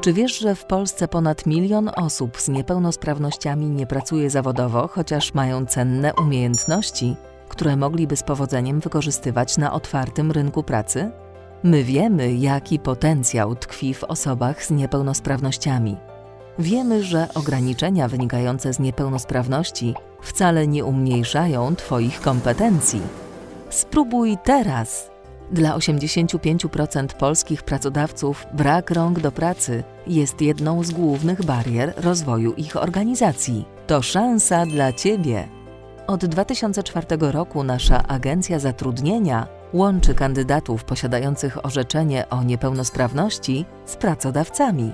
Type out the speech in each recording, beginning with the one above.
Czy wiesz, że w Polsce ponad milion osób z niepełnosprawnościami nie pracuje zawodowo, chociaż mają cenne umiejętności, które mogliby z powodzeniem wykorzystywać na otwartym rynku pracy? My wiemy, jaki potencjał tkwi w osobach z niepełnosprawnościami. Wiemy, że ograniczenia wynikające z niepełnosprawności wcale nie umniejszają Twoich kompetencji. Spróbuj teraz! Dla 85% polskich pracodawców brak rąk do pracy jest jedną z głównych barier rozwoju ich organizacji. To szansa dla Ciebie. Od 2004 roku nasza Agencja Zatrudnienia łączy kandydatów posiadających orzeczenie o niepełnosprawności z pracodawcami.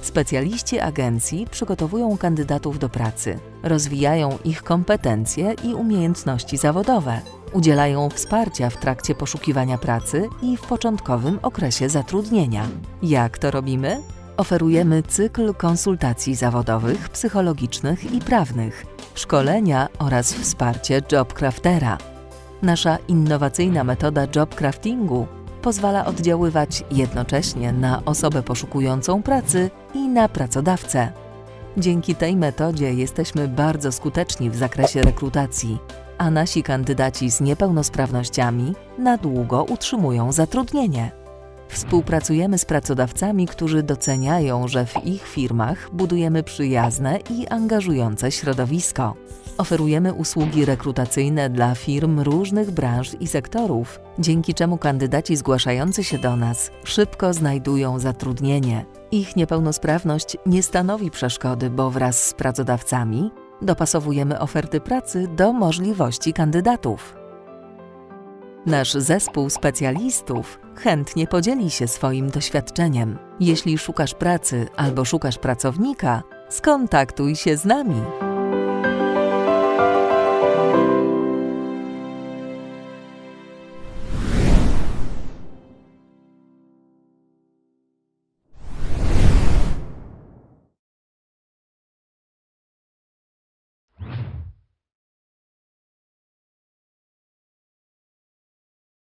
Specjaliści agencji przygotowują kandydatów do pracy, rozwijają ich kompetencje i umiejętności zawodowe, udzielają wsparcia w trakcie poszukiwania pracy i w początkowym okresie zatrudnienia. Jak to robimy? Oferujemy cykl konsultacji zawodowych, psychologicznych i prawnych, szkolenia oraz wsparcie jobcraftera. Nasza innowacyjna metoda jobcraftingu pozwala oddziaływać jednocześnie na osobę poszukującą pracy i na pracodawcę. Dzięki tej metodzie jesteśmy bardzo skuteczni w zakresie rekrutacji, a nasi kandydaci z niepełnosprawnościami na długo utrzymują zatrudnienie. Współpracujemy z pracodawcami, którzy doceniają, że w ich firmach budujemy przyjazne i angażujące środowisko. Oferujemy usługi rekrutacyjne dla firm różnych branż i sektorów, dzięki czemu kandydaci zgłaszający się do nas szybko znajdują zatrudnienie. Ich niepełnosprawność nie stanowi przeszkody, bo wraz z pracodawcami dopasowujemy oferty pracy do możliwości kandydatów. Nasz zespół specjalistów chętnie podzieli się swoim doświadczeniem. Jeśli szukasz pracy albo szukasz pracownika, skontaktuj się z nami.